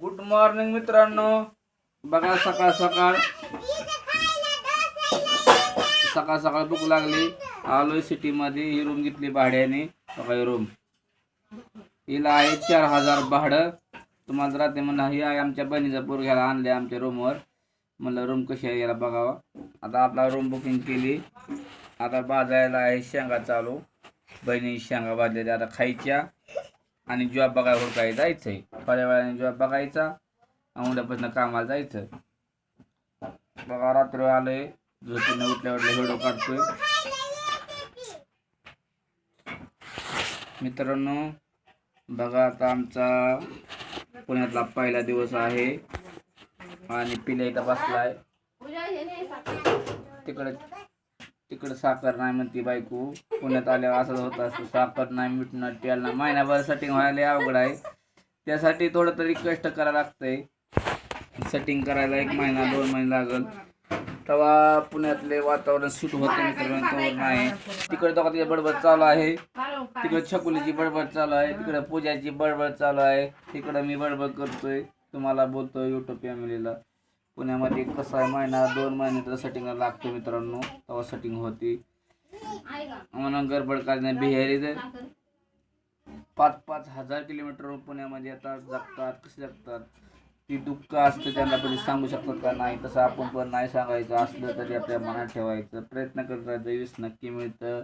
Good morning मित्रांनो. बघा सकाळ सकाळ. सकाळ सकाळ भूक लागली. आलोय सिटीमध्ये. ही रूम घेतली भाड्याने. बघा रूम हिला आहे चार हजार भाडं. तुम्हाला राहते म्हणलं ही आहे आमच्या बहिणीचा पोरग्याला आणले आमच्या रूमवर म्हणलं रूम कशी आहे? याला बघावा. आता आपला रूम बुकिंग केली. आता बाजायला आहे शेंगा चालू. बहिणी शेंगा भाजलेल्या. आता खायच्या. आणि जॉब बघायला हुडकाय आहे? थोड्या वेळाने जॉब बघायचा. आणि उद्यापासून कामाला जायचं. बघा रात्री आलोय. झोपून उठल्या उठल्या व्हिडिओ काढतोय. मित्रांनो बघा आता आमचा पुण्यातला पहिला दिवस आहे. आणि पिल्या इथं बसलाय. तिकडे तिकडे साखर नाही म्हणते बायको. पुण्यात आल्यावर असं होत असतं साखर नाही मिठणं त्याला नाही. महिनाभर सेटिंग व्हायला अवघड आहे. त्यासाठी थोडं तरी कष्ट करावं लागतंय. सेटिंग करायला एक महिना दोन महिने लागल. तेव्हा पुण्यातले वातावरण सूट होते मित्रांनो तोवर नाही. तिकडे तो तिथे बडबड चालू आहे. तिकडे छकुलीची बडबड चालू आहे. तिकडे पूजाची बडबड चालू आहे. तिकडे मी बडबड करतोय. तुम्हाला बोलतोय युट्यूब फॅमिलीला पुण्यामध्ये कसं आहे महिना दोन महिने तर सेटिंग लागतो मित्रांनो. तेव्हा सेटिंग होती. म्हणून गडबड करणे बिहारी पाच पाच हजार किलोमीटर पुण्यामध्ये आता जगतात कसे जगतात? ती दुःख असतं त्यांना कधी सांगू शकतात का? नाही तसं आपण पण नाही सांगायचं. असलं तरी आपल्या मनात ठेवायचं. प्रयत्न करत राहायचं यश नक्की मिळतं.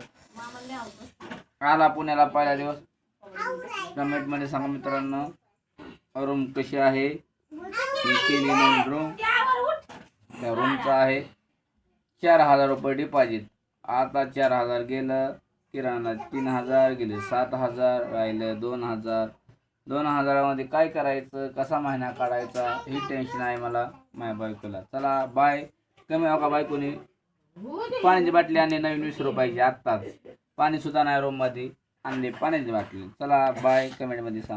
आला पुण्याला पहिला दिवस. कमेंटमध्ये सांगा मित्रांनो. रूम कशी आहे? केली रूम. त्या रूमचं आहे. चार हजार रुपये डिपॉझिट आता चार हजार गेलं. किराणा तीन हजार गेले सात हजार राहिलं दोन हजार. दोन हजारामध्ये काय करायचं? कसा महिना काढायचा? ही टेन्शन आहे मला माझ्या बायकोला. चला बाय कमी हो का बायकोनी पाण्याची बाटली आणली नवीन वीस रुपयाची आत्ताच. पाणी सुद्धा नाही रूममध्ये आणली पाण्याची बाटली. चला बाय कमेंटमध्ये सांग.